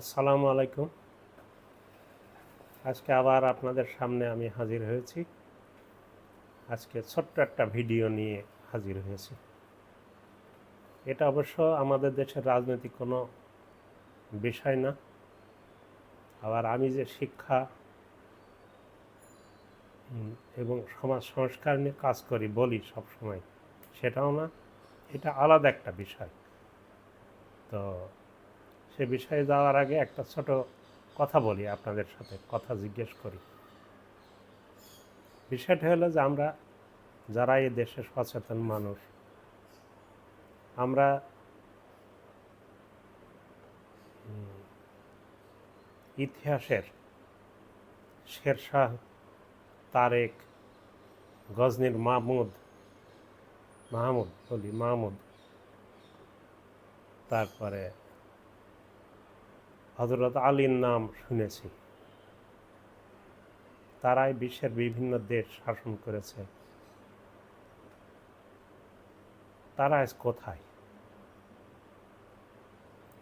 আসসালামু আলাইকুম। আজকে আবার আপনাদের সামনে আমি হাজির হয়েছি। আজকে ছোট্ট একটা ভিডিও নিয়ে হাজির হয়েছি। এটা অবশ্য আমাদের দেশের রাজনৈতিক কোনো বিষয় না। আবার আমি যে শিক্ষা এবং সমাজ সংস্কার নিয়ে কাজ করি, বলি সব সময় সেটাও না। এটা আলাদা একটা বিষয়। তো সে বিষয়ে যাওয়ার আগে একটা ছোট কথা বলি আপনাদের সাথে, কথা জিজ্ঞেস করি। বিষয়টা হলো যে আমরা যারা এই দেশে সচেতন মানুষ, আমরা ইতিহাসের শেরশাহ, তারেক, গজনীর মাহমুদ মাহমুদ বলি মাহমুদ, তারপরে হজরত আলীর নাম শুনেছি। তারাই বিশ্বের বিভিন্ন দেশ শাসন করেছে। তারা আজ কোথায়?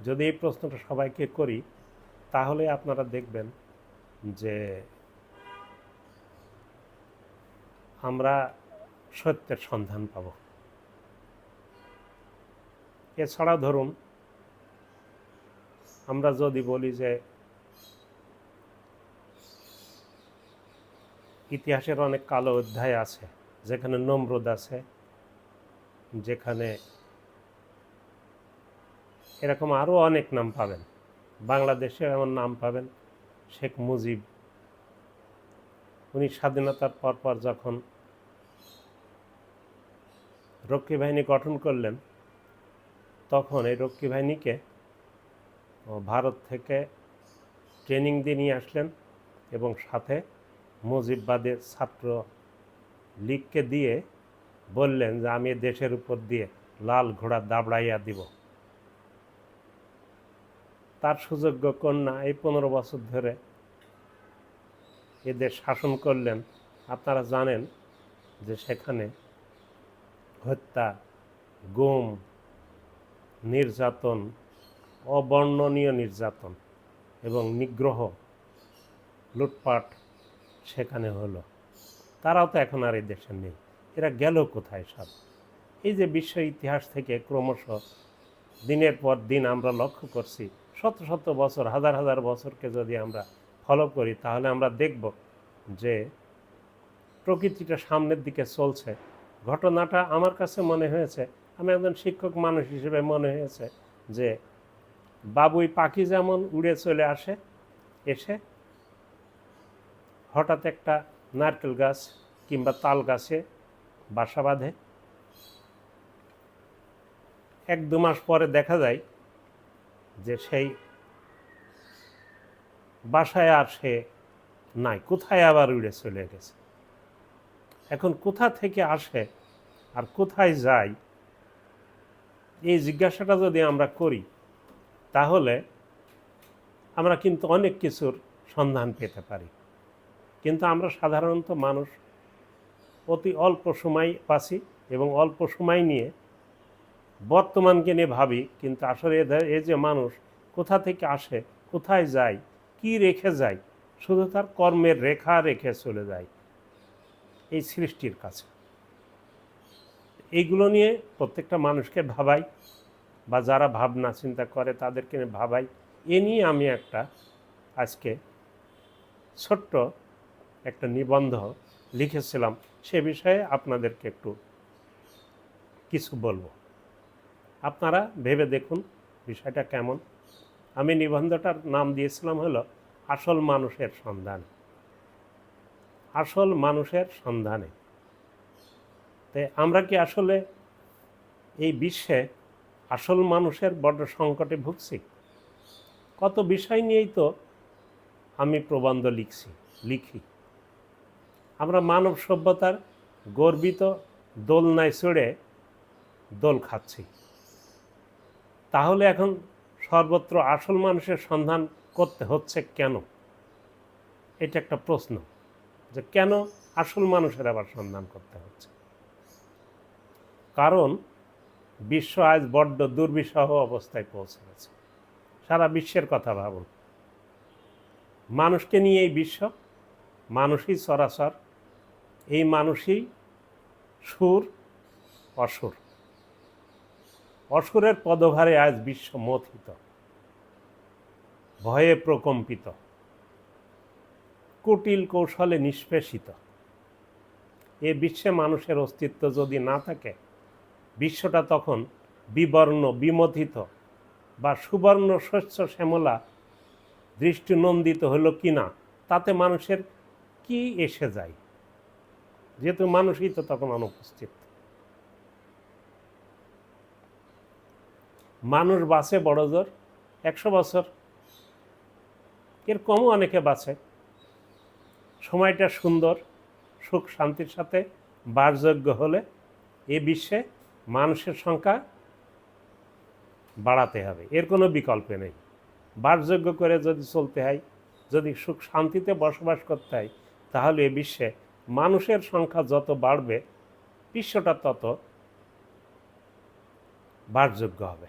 যদি এই প্রশ্নটা সবাইকে করি, তাহলে আপনারা দেখবেন যে আমরা সত্যের সন্ধান পাব। এছাড়া ধরুন আমরা যদি বলি যে ইতিহাসের অনেক কালো অধ্যায় আছে, যেখানে নমরুদ আছে, যেখানে এরকম আরও অনেক নাম পাবেন। বাংলাদেশে এমন নাম পাবেন, শেখ মুজিব। উনি স্বাধীনতার পর পর যখন রক্ষী বাহিনী গঠন করলেন, তখন এই রক্ষী বাহিনীকে ভারত থেকে ট্রেনিং দিয়ে নিয়ে আসলেন এবং সাথে মুজিববাদের ছাত্র লীগকে দিয়ে বললেন যে, আমি দেশের উপর দিয়ে লাল ঘোড়া দাবড়াইয়া দিব। তার সুযোগ্য কন্যা এই পনেরো বছর ধরে এদের শাসন করলেন। আপনারা জানেন যে সেখানে হত্যা, গুম, নির্যাতন অবর্ণনীয় নির্যাতন এবং নিগ্রহ লুটপাট সেখানে হলো। তারাও তো এখন আর এই দেশে নেই। এরা গেল কোথায় সব? এই যে বিশ্ব ইতিহাস থেকে ক্রমশ দিনের পর দিন আমরা লক্ষ্য করছি, শত শত বছর, হাজার হাজার বছরকে যদি আমরা ফলো করি, তাহলে আমরা দেখব যে প্রকৃতিটা সামনের দিকে চলছে। ঘটনাটা আমার কাছে মনে হয়েছে, আমি একজন শিক্ষক মানুষ হিসেবে মনে হয়েছে যে বাবুই পাখি যেমন উড়ে চলে আসে, এসে হঠাৎ একটা নারকেল গাছ কিংবা তাল গাছে বাসা বাঁধে। এক দু মাস পরে দেখা যায় যে সেই বাসায় আর সে নাই, কোথায় আবার উড়ে চলে গেছে? এখন কোথা থেকে আসে আর কোথায় যায়? এই জিজ্ঞাসাটা যদি আমরা করি তাহলে আমরা কিন্তু অনেক কিছুর সন্ধান পেতে পারি। কিন্তু আমরা সাধারণত মানুষ অতি অল্প সময় পাচ্ছি এবং অল্প সময় নিয়ে বর্তমানকে নিয়ে ভাবি, কিন্তু আসলে এই যে মানুষ কোথা থেকে আসে, কোথায় যায়, কি রেখে যায়, শুধু তার কর্মের রেখা রেখে চলে যায়। এই সৃষ্টির কাছে। এইগুলো নিয়ে প্রত্যেকটা মানুষকে ভাবাই। বা যারা ভাবনা চিন্তা করে তাদেরকে ভাবাই। এ নিয়ে আমি একটা আজকে ছোট্ট একটা নিবন্ধ লিখেছিলাম। সে বিষয়ে আপনাদেরকে একটু কিছু বলব। আপনারা ভেবে দেখুন বিষয়টা কেমন। আমি নিবন্ধটার নাম দিয়েছিলাম হলো, আসল মানুষের সন্ধান। আসল মানুষের সন্ধানে। তে আমরা কি আসলে এই বিশ্বে আসল মানুষের বড় সংকটে ভুগছি। কত বিষয় নিয়েই তো আমি প্রবন্ধ লিখছি, লিখি। আমরা মানব সভ্যতার গর্বিত দোলনায় চড়ে দোল খাচ্ছি। তাহলে এখন সর্বত্র আসল মানুষের সন্ধান করতে হচ্ছে কেন? এটা একটা প্রশ্ন যে কেন আসল মানুষের আবার সন্ধান করতে হচ্ছে? কারণ বিশ্ব আজ বড্ড দুর্বিষহ অবস্থায় পৌঁছে গেছে সারা বিশ্বের কথা ভাবুন। মানুষকে নিয়ে এই বিশ্ব, মানুষই সরাসর, এই মানুষই সুর, অসুর। অসুরের পদভারে আজ বিশ্ব মথিত, ভয়ে প্রকম্পিত, কুটিল কৌশলে নিষ্পেষিত। এ বিশ্বে মানুষের অস্তিত্ব যদি না থাকে বিশ্বটা তখন বিবর্ণ, বিমথিত বা সুবর্ণ শস্য শ্যামলা দৃষ্টিনন্দিত হলো কি না তাতে মানুষের কি এসে যায়? যেহেতু মানুষই তো তখন অনুপস্থিত। মানুষ বাঁচে বড় জোর, একশো বছর। এর কমও অনেকে বাঁচে। সময়টা সুন্দর, সুখ শান্তির সাথে, বাসযোগ্য হলে এ বিশ্বে মানুষের সংখ্যা বাড়াতে হবে। এর কোনো বিকল্প নেই। বাসযোগ্য করে যদি চলতে হয়, যদি সুখ শান্তিতে বসবাস করতে হয়, তাহলে এ বিশ্বে মানুষের সংখ্যা যত বাড়বে, বিশ্বটা তত বাসযোগ্য হবে।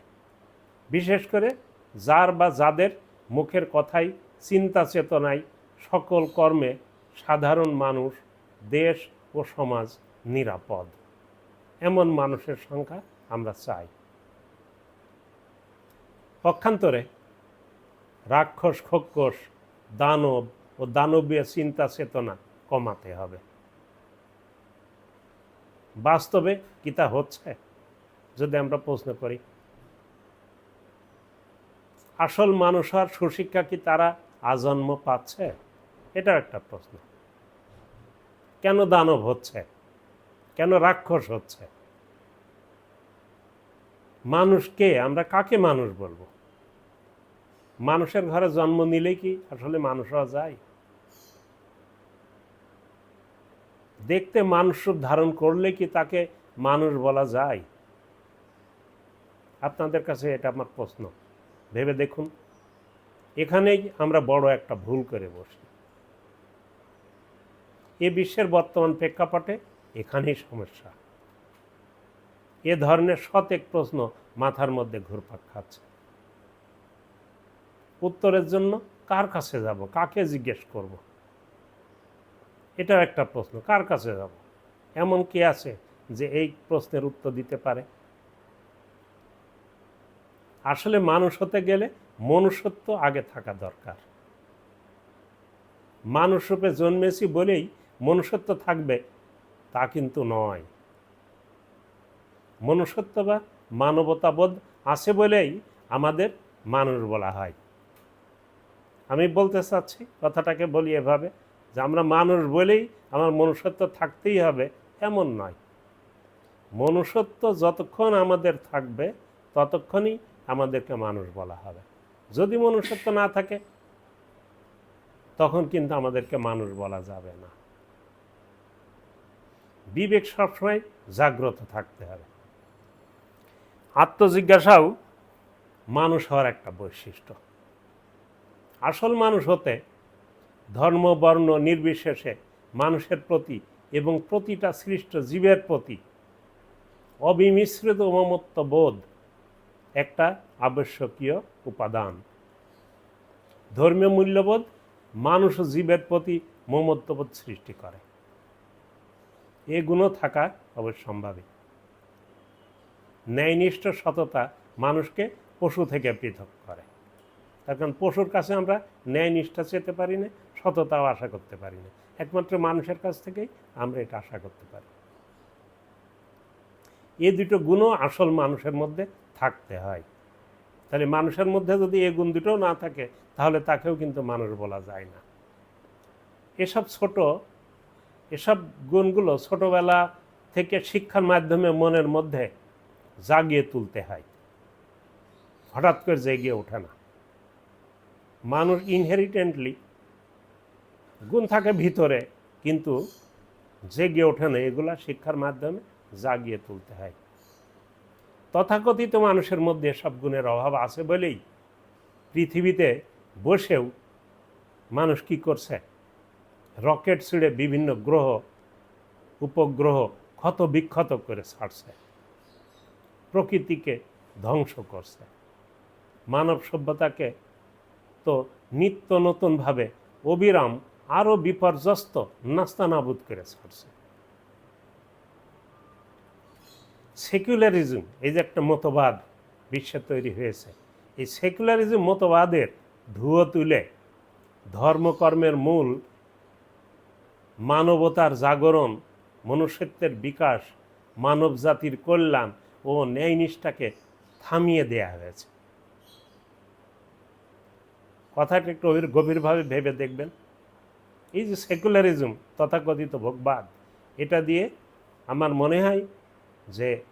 বিশেষ করে যার বা যাদের মুখের কথাই, চিন্তা চেতনায় সকল কর্মে সাধারণ মানুষ, দেশ ও সমাজ নিরাপদ। এমন মানুষের সংখ্যা আমরা চাই। পক্ষান্তরে রাক্ষস খক্ষস দানব ও দানবীয় চিন্তা চেতনা কমাতে হবে। বাস্তবে কি তা হচ্ছে? যদি আমরা প্রশ্ন করি, আসল মানুষ আর সুশিক্ষা কি তারা আজন্ম পাচ্ছে? এটাও একটা প্রশ্ন। কেন দানব হচ্ছে? কেন রাক্ষস হচ্ছে? মানুষকে আমরা কাকে মানুষ বলব? মানুষের ঘরে জন্ম নিলে কি আসলে মানুষ হওয়া যায়? দেখতে মানুষ ধারণ করলে কি তাকে মানুষ বলা যায়? আপনাদের কাছে এটা আমার প্রশ্ন। ভেবে দেখুন। এখানেই আমরা বড় একটা ভুল করে বসি। এ বিশ্বের বর্তমান প্রেক্ষাপটে এখানেই সমস্যা। এ ধরনের শতেক প্রশ্ন মাথার মধ্যে ঘুরপাক খাচ্ছে। উত্তরের জন্য কার কাছে যাব, কাকে জিজ্ঞেস করব? এটাও একটা প্রশ্ন, কার কাছে যাব? এমন কি আছে যে এই প্রশ্নের উত্তর দিতে পারে? আসলে মানুষ হতে গেলে মনুষ্যত্ব আগে থাকা দরকার। মানুষ রূপে জন্মেছি বলেই মনুষ্যত্ব থাকবে তা কিন্তু নয়। মনুষ্যত্ব বা মানবতাবোধ আছে বলেই আমাদের মানুষ বলা হয়। আমি বলতে চাচ্ছি, কথাটাকে বলি এভাবে যে আমরা মানুষ বলেই আমার মনুষ্যত্ব থাকতেই হবে, এমন নয়। মনুষ্যত্ব যতক্ষণ আমাদের থাকবে, ততক্ষণই আমাদেরকে মানুষ বলা হবে। যদি মনুষ্যত্ব না থাকে, তখন কিন্তু আমাদেরকে মানুষ বলা যাবে না। বিবেক সবসময় জাগ্রত থাকতে হবে। আত্মজিজ্ঞাসাও মানুষ হওয়ার একটা বৈশিষ্ট্য। আসল মানুষ হতে ধর্ম, বর্ণ, নির্বিশেষে মানুষের প্রতি এবং প্রতিটা সৃষ্ট জীবের প্রতি অবিমিশ্রিত মমত্ব বোধ একটা আবশ্যকীয় উপাদান। ধর্মীয় মূল্যবোধ মানুষ ও জীবের প্রতি মমত্ববোধ সৃষ্টি করে। এগুলো থাকা অবশ্যম্ভাবী। ন্যায়নিষ্ঠ সততা মানুষকে পশু থেকে পৃথক করে। তার কারণ পশুর কাছে আমরা ন্যায়নিষ্ঠা চেতে পারি না, সততাও আশা করতে পারি না। একমাত্র মানুষের কাছ থেকেই আমরা এটা আশা করতে পারি। এই দুটো গুণও আসল মানুষের মধ্যে থাকতে হয়। তাহলে মানুষের মধ্যে যদি এ গুণ দুটোও না থাকে, তাহলে তাকেও কিন্তু মানুষ বলা যায় না। এসব ছোট এসব গুণগুলো ছোটোবেলা থেকে শিক্ষার মাধ্যমে মনের মধ্যে জাগিয়ে তুলতে হয়। হঠাৎ করে জেগে ওঠে না। মানুষ ইনহেরিটেন্টলি গুণ থাকে ভিতরে, কিন্তু জেগে ওঠে না। এগুলা শিক্ষার মাধ্যমে জাগিয়ে তুলতে হয়। তথাকথিত মানুষের মধ্যে সব গুণের অভাব আছে বলেই পৃথিবীতে বসেও মানুষ কি করছে? রকেট ছিঁড়ে বিভিন্ন গ্রহ, উপগ্রহ ক্ষত বিক্ষত করে ছাড়ছে। প্রকৃতিকে ধ্বংস করছে। মানব সভ্যতাকে তো নিত্য নতুনভাবে অবিরাম আরও বিপর্যস্ত নাস্তানাবুদ করে ছাড়ছে। সেকুলারিজম, এই যে একটা মতবাদ বিশ্বে তৈরি হয়েছে, এই সেকুলারিজম মতবাদের ধুয়ো তুলে ধর্মকর্মের মূল মানবতার জাগরণ, মনুষ্যত্বের বিকাশ মানব জাতির কল্যাণ ও ন্যায় নিষ্ঠাকে থামিয়ে দেয়া হয়েছে। কথাটা একটু গভীর- গভীরভাবে ভেবে দেখবেন। এই যে সেকুলারিজম, তথাকথিত ভোগবাদ, এটা দিয়ে আমার মনে হয় যে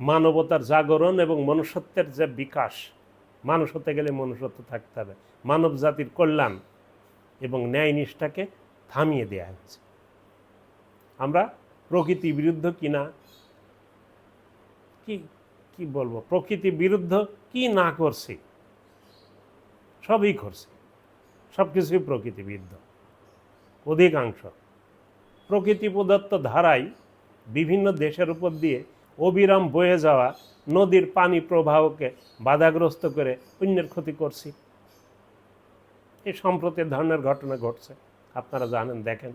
মানবতার জাগরণ এবং মনুষ্যত্বের যে বিকাশ, মানুষ হতে গেলে মনুষ্যত্ব থাকতে হবে। মানব জাতির কল্যাণ এবং ন্যায় নিষ্ঠাকে থামিয়ে দেওয়া হয়েছে। আমরা প্রকৃতি বিরুদ্ধ কিনা কি কি বলব? প্রকৃতি বিরুদ্ধ কি না করছি? সবই করছে। সব কিছুই প্রকৃতি বিরুদ্ধ। অধিকাংশ। প্রকৃতি প্রদত্ত ধারায় বিভিন্ন দেশের উপর দিয়ে অবিরাম বয়ে যাওয়া নদীর পানি প্রবাহকে বাধাগ্রস্ত করে পুণ্যের ক্ষতি করছি। এই সম্প্রতি ধরনের ঘটনা ঘটছে। আপনারা জানেন, দেখেন।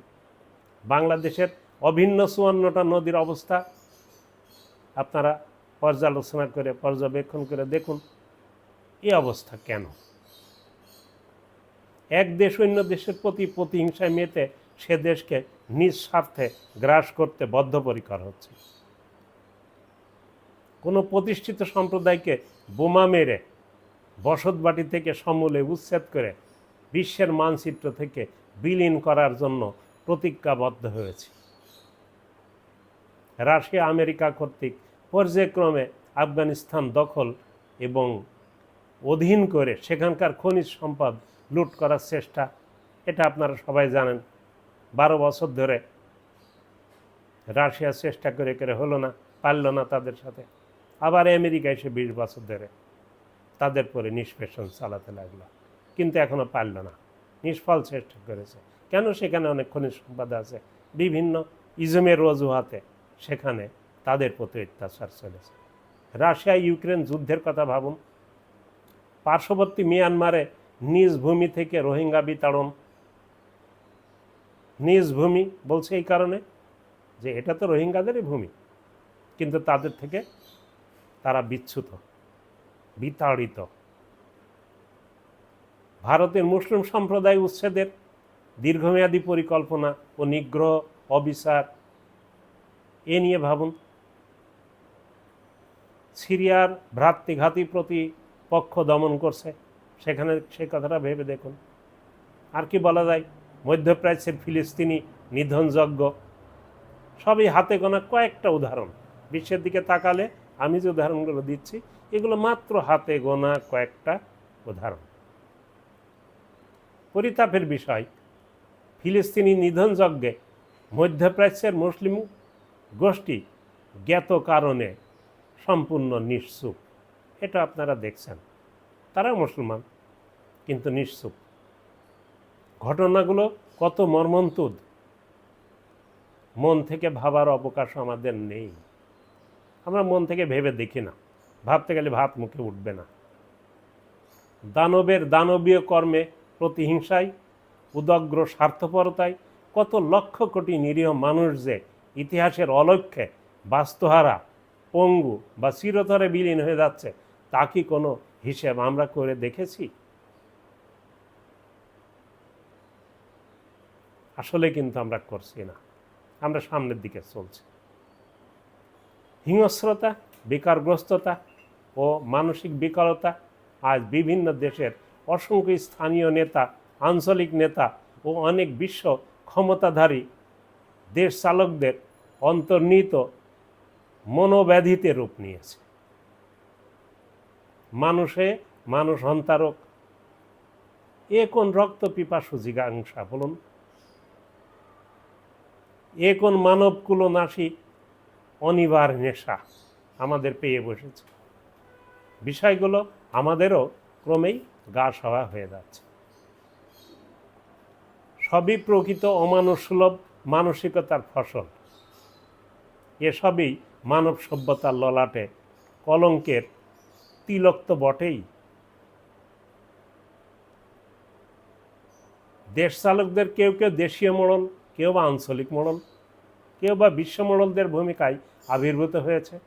বাংলাদেশের অভিন্ন চুয়ান্নটা নদীর অবস্থা আপনারা পর্যালোচনা করে, পর্যবেক্ষণ করে দেখুন, এই অবস্থা কেন? এক দেশ অন্য দেশের প্রতি প্রতিহিংসায় মেতে সে দেশকে নিজ স্বার্থে গ্রাস করতে বদ্ধপরিকর হচ্ছে। কোনো প্রতিষ্ঠিত সম্প্রদায়কে বোমা মেরে বসতবাটি থেকে সমূলে উচ্ছেদ করে বিশ্বের মানচিত্র থেকে বিলীন করার জন্য প্রতিজ্ঞাবদ্ধ হয়েছে। রাশিয়া, আমেরিকা কর্তৃক পর্যায়ক্রমে আফগানিস্তান দখল এবং অধীন করে সেখানকার খনিজ সম্পদ লুট করার চেষ্টা, এটা আপনারা সবাই জানেন। বারো বছর ধরে রাশিয়া চেষ্টা করে করে হলো না, পারল না তাদের সাথে। আবার আমেরিকা এসে বিশ বছর ধরে তাদের পরে নিষ্পেষণ চালাতে লাগল। কিন্তু এখনও পারল না। নিষ্ফল চেষ্টা করেছে। কেন সেখানে অনেক খনিজ সম্পদ আছে? বিভিন্ন ইজমের অজুহাতে সেখানে তাদের প্রতি অত্যাচার চলেছে। রাশিয়া, ইউক্রেন যুদ্ধের কথা ভাবুন। পার্শ্ববর্তী মিয়ানমারে নিজ ভূমি থেকে রোহিঙ্গা বিতাড়ন। নিজ ভূমি বলছে এই কারণে যে এটা তো রোহিঙ্গাদেরই ভূমি। কিন্তু তাদের থেকে তারা বিচ্যুত, বিতাড়িত। ভারতের মুসলিম সম্প্রদায় উচ্ছেদের দীর্ঘমেয়াদী পরিকল্পনা ও নিগ্রহ অবিচার এ নিয়ে ভাবুন। সিরিয়ার ভ্রাতৃঘাতী প্রতিপক্ষ দমন করছে। সেখানে সে কথাটা ভেবে দেখুন। আর কি বলা যায়, মধ্যপ্রাচ্যের ফিলিস্তিনি নিধনযজ্ঞ। সবই হাতে গোনা কয়েকটা উদাহরণ। বিশ্বের দিকে তাকালে আমি যে উদাহরণগুলো দিচ্ছি, এগুলো মাত্র হাতে গোনা কয়েকটা উদাহরণ। পরিতাপের বিষয়। ফিলিস্তিনি নিধনযজ্ঞে মধ্যপ্রাচ্যের মুসলিম গোষ্ঠী জ্ঞাত কারণে সম্পূর্ণ নিঃসুপ এটা আপনারা দেখছেন। তারা মুসলমান, কিন্তু নিঃসুপ ঘটনাগুলো কত মর্মন্তুদ। মন থেকে ভাবার অবকাশ আমাদের নেই। আমরা মন থেকে ভেবে দেখি না। ভাবতে গেলে ভাত মুখে উঠবে না। দানবের দানবীয় কর্মে প্রতিহিংসায়, উদগ্র স্বার্থপরতায়, কত লক্ষ কোটি নিরীহ মানুষ যে ইতিহাসের অলক্ষ্যে বাস্তুহারা, পঙ্গু বা চিরতরে বিলীন হয়ে যাচ্ছে, তা কি কোনো হিসেব আমরা করে দেখেছি? আসলে কিন্তু আমরা করছি না। আমরা সামনের দিকে চলছি। হিংস্রতা, বেকারগ্রস্ততা ও মানসিক বিকলতা আজ বিভিন্ন দেশের অসংখ্য স্থানীয় নেতা, আঞ্চলিক নেতা ও অনেক বিশ্ব ক্ষমতাধারী দেশ চালকদের অন্তর্নিহিত মনোব্যাধিতে রূপ নিয়েছে। মানুষে মানুষ হন্তারক এ কোন রক্ত পিপাসু জিজ্ঞাসা, বলুন। এ কোন মানব কুলনাশী অনিবার নেশা আমাদের পেয়ে বসেছে। বিষয়গুলো আমাদেরও ক্রমেই গা সওয়া হয়ে যাচ্ছে। সবই প্রকৃত অমানুষসুলভ মানসিকতার ফসল। এসবই মানব সভ্যতার ললাটে, কলঙ্কের তিলক তো বটেই। দেশ চালকদের কেউ কেউ দেশীয় মোড়ল, কেউ বা আঞ্চলিক মোড়ল, কেউ বা বিশ্ব মোড়লদের ভূমিকায় আবির্ভূত হয়েছে।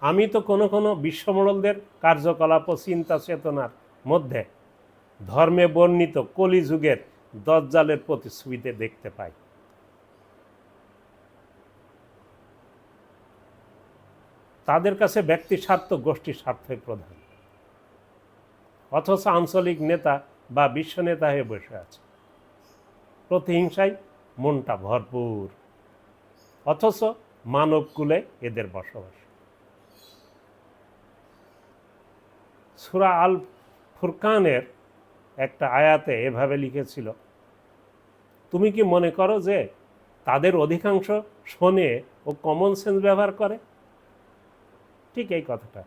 আমি তো কোনো কোনো বিশ্ব মোড়লদের কার্যকলাপ ও চিন্তা চেতনার মধ্যে ধর্মে বর্ণিত কলিযুগের দজ্জালের প্রতিছবিতে দেখতে পাই। তাদের কাছে ব্যক্তি স্বার্থ গোষ্ঠী স্বার্থই প্রধান। অথচ আঞ্চলিক নেতা বা বিশ্ব নেতা হয়ে বসে আছে। প্রতিহিংসায় মনটা ভরপুর। অথচ মানবকুলে এদের বসবাস। সুরা আল ফুরকানের একটা আয়াতে এভাবে লিখেছিল, তুমি কি মনে করো যে তাদের অধিকাংশ শোনে ও কমন সেন্স ব্যবহার করে? ঠিক এই কথাটা।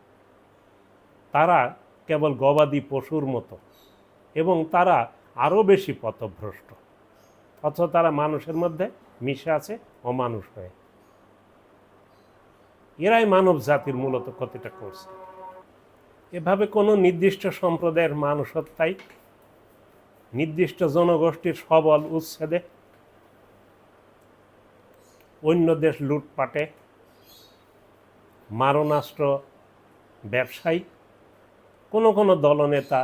তারা কেবল গবাদি পশুর মতো এবং তারা আরও বেশি পথভ্রষ্ট, অথচ তারা মানুষের মধ্যে মিশে আছে, অমানুষ হয়ে। এরাই মানব জাতির মূলত ক্ষতিটা করছে। এভাবে কোনো নির্দিষ্ট সম্প্রদায়ের মানুষত্বাই নির্দিষ্ট জনগোষ্ঠীর সবল উচ্ছেদে? অন্য দেশ লুটপাটে? মারণাস্ত্র ব্যবসায়ী? কোনো কোনো দলনেতা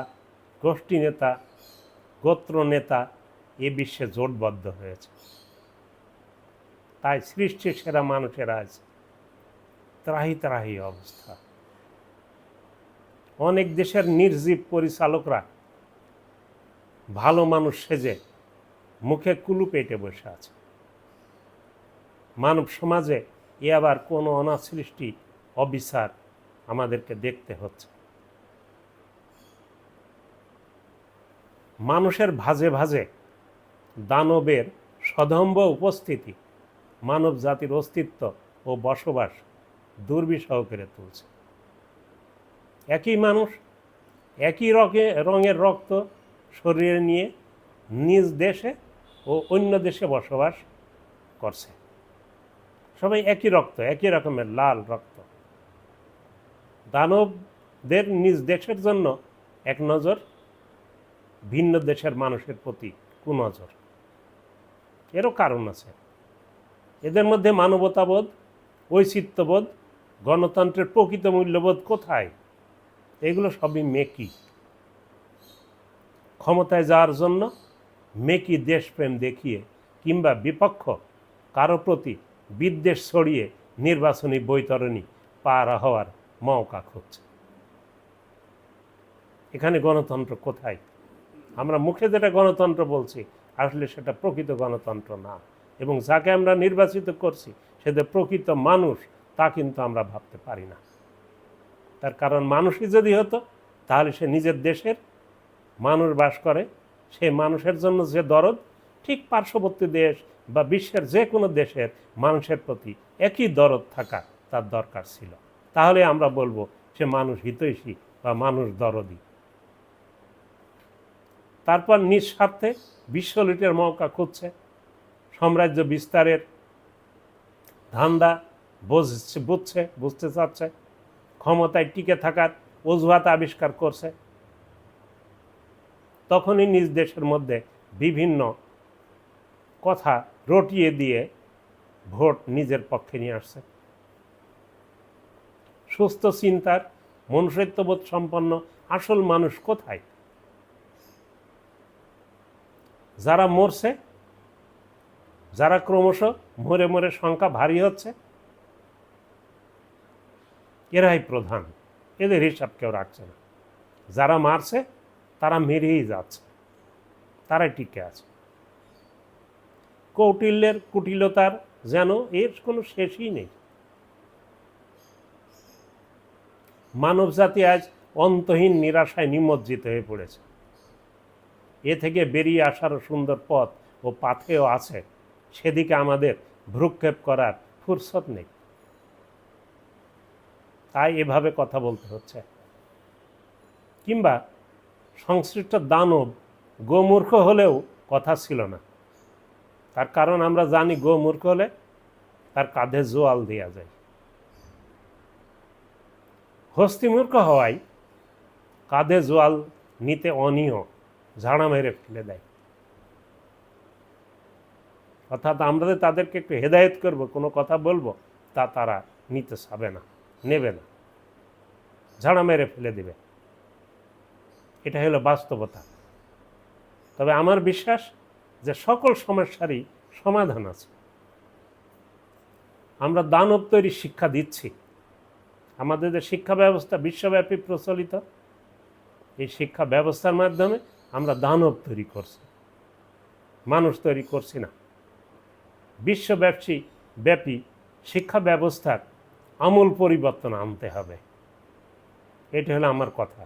গোষ্ঠী নেতা গোত্র নেতা এ বিশ্বে জোটবদ্ধ হয়েছে। তাই সৃষ্টির সেরা মানুষের আজ ত্রাহি ত্রাহি অবস্থা। অনেক দেশের নির্জীব পরিচালকরা ভালো মানুষ সেজে মুখে কুলু পেটে বসে আছে। মানব সমাজে এ আবার কোনো অনাসৃষ্টি, অবিচার আমাদেরকে দেখতে হচ্ছে। মানুষের ভাজে ভাজে দানবের সদম্ভ উপস্থিতি মানব জাতির অস্তিত্ব ও বসবাস দুর্বিষহ করে তুলছে। একই মানুষ, একই রকে রঙের রক্ত শরীরে নিয়ে নিজ দেশে ও অন্য দেশে বসবাস করছে। সবাই একই রক্ত, একই রকমের লাল রক্ত। দানবদের নিজ দেশের জন্য এক নজর, ভিন্ন দেশের মানুষের প্রতি কুনজর। এরও কারণ আছে। এদের মধ্যে মানবতাবোধ ঐচিত্যবোধ গণতন্ত্রের প্রকৃত মূল্যবোধ কোথায়? এগুলো সবই মেকি। ক্ষমতায় যাওয়ার জন্য মেকি দেশপ্রেম দেখিয়ে কিংবা বিপক্ষ কারও প্রতি বিদ্বেষ ছড়িয়ে নির্বাচনী বৈতরণী পার হওয়ার মৌকা খুঁজছে। এখানে গণতন্ত্র কোথায়? আমরা মুখে যেটা গণতন্ত্র বলছি, আসলে সেটা প্রকৃত গণতন্ত্র না এবং যাকে আমরা নির্বাচিত করছি সেটা প্রকৃত মানুষ, তা কিন্তু আমরা ভাবতে পারি না। তার কারণ মানুষই যদি হতো, তাহলে সে নিজের দেশের মানুষ বাস করে। সে মানুষের জন্য যে দরদ, ঠিক পার্শ্ববর্তী দেশ বা বিশ্বের যে কোনো দেশের মানুষের প্রতি একই দরদ থাকা তার দরকার ছিল। তাহলে আমরা বলব, সে মানুষ হিতৈষী বা মানুষ দরদি। তারপর নিঃস্বার্থে বিশ্ব লুটের মৌকা খুঁজছে। সাম্রাজ্য বিস্তারের ধান্দা বুঝছে বুঝছে, বুঝতে চাচ্ছে। ক্ষমতায় টিকে থাকার অজুহাত আবিষ্কার করছে। তখনই নিজ দেশের মধ্যে বিভিন্ন কথা রটিয়ে দিয়ে ভোট নিজের পক্ষে নিয়ে আসছে। সুস্থ চিন্তার, মনুষ্যত্ববোধ সম্পন্ন আসল মানুষ কোথায়? যারা মরছে, যারা ক্রমশ মরে মরে সংখ্যা ভারী হচ্ছে এরাই প্রধান। এদের হিসাব কেউ রাখছে না। যারা মারছে, তারা মেরেই যাচ্ছে। তারাই টিকে আছে। কৌটিল্যের কুটিলতার যেন এর কোনো শেষই নেই। মানব জাতি আজ অন্তহীন নিরাশায় নিমজ্জিত হয়ে পড়েছে। এ থেকে বেরিয়ে আসারও সুন্দর পথ ও পাথেও আছে। সেদিকে আমাদের ভ্রুক্ষেপ করার ফুরসত নেই। তাই এভাবে কথা বলতে হচ্ছে। কিংবা সংশ্লিষ্ট দানব গোমূর্খ হলেও কথা ছিল না। তার কারণ আমরা জানি গোমূর্খ হলে তার কাঁধে জোয়াল দেওয়া যায়। হস্তিমূর্খ হওয়ায় কাঁধে জোয়াল নিতে অনিয়, ঝাড়া মেরে ফেলে দেয়। অর্থাৎ আমরা তাদেরকে একটু হেদায়েত করব, কোনো কথা বলব, তা তারা নিতে চাবে না। নেবে না। ঝাড়া মেরে ফেলে দেবে। এটা হলো বাস্তবতা। তবে আমার বিশ্বাস যে সকল সমস্যারই সমাধান আছে। আমরা দানব তৈরি শিক্ষা দিচ্ছি। আমাদের যে শিক্ষা ব্যবস্থা বিশ্বব্যাপী প্রচলিত, এই শিক্ষা ব্যবস্থার মাধ্যমে আমরা দানব তৈরি করছি। মানুষ তৈরি করছি না। বিশ্বব্যাপী ব্যাপী শিক্ষা ব্যবস্থার আমূল পরিবর্তন আনতে হবে। এটা হলো আমার কথা।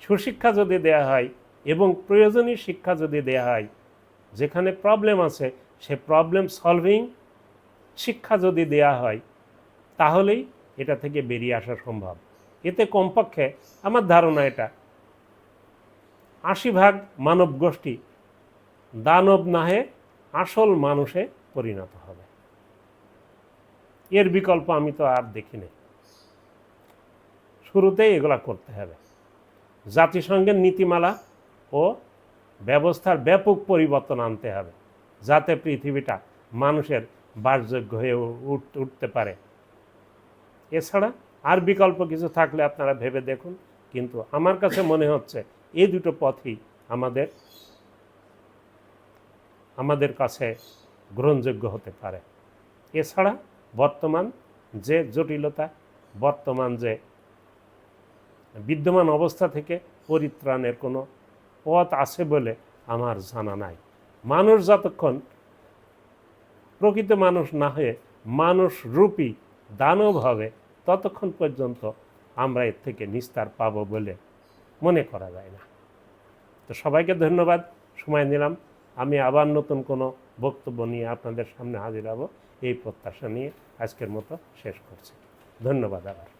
সুশিক্ষা যদি দেয়া হয় এবং প্রয়োজনীয় শিক্ষা যদি দেয়া হয়, যেখানে প্রবলেম আছে, সে প্রবলেম সলভিং শিক্ষা যদি দেয়া হয়, তাহলেই এটা থেকে বেরিয়ে আসা সম্ভব। এতে কমপক্ষে আমার ধারণা এটা। আশি ভাগ মানব গোষ্ঠী দানব নাহে আসল মানুষে পরিণত হবে। এর বিকল্প আমি তো আর দেখিনি শুরুতেই এগুলা করতে হবে। জাতিসংঘের নীতিমালা ও ব্যবস্থার ব্যাপক পরিবর্তন আনতে হবে, যাতে পৃথিবীটা মানুষের বাসযোগ্য হয়ে উঠ- উঠতে পারে। এছাড়া আর বিকল্প কিছু থাকলে আপনারা ভেবে দেখুন, কিন্তু আমার কাছে মনে হচ্ছে এই দুটো পথই আমাদের আমাদের কাছে গ্রহণযোগ্য হতে পারে। এছাড়া বর্তমান যে জটিলতা, বর্তমান যে বিদ্যমান অবস্থা থেকে পরিত্রাণের কোনো পথ আছে বলে আমার জানা নাই। মানুষ যতক্ষণ প্রকৃত মানুষ না হয়ে মানুষ রূপী, দানব হবে, ততক্ষণ পর্যন্ত আমরা এর থেকে নিস্তার পাবো বলে মনে করা যায় না। তো সবাইকে ধন্যবাদ, সময় নিলাম। আমি আবার নতুন কোনো বক্তব্য নিয়ে আপনাদের সামনে হাজির হব। এই প্রত্যাশা নিয়ে আজকের মতো শেষ করছি। ধন্যবাদ আবার।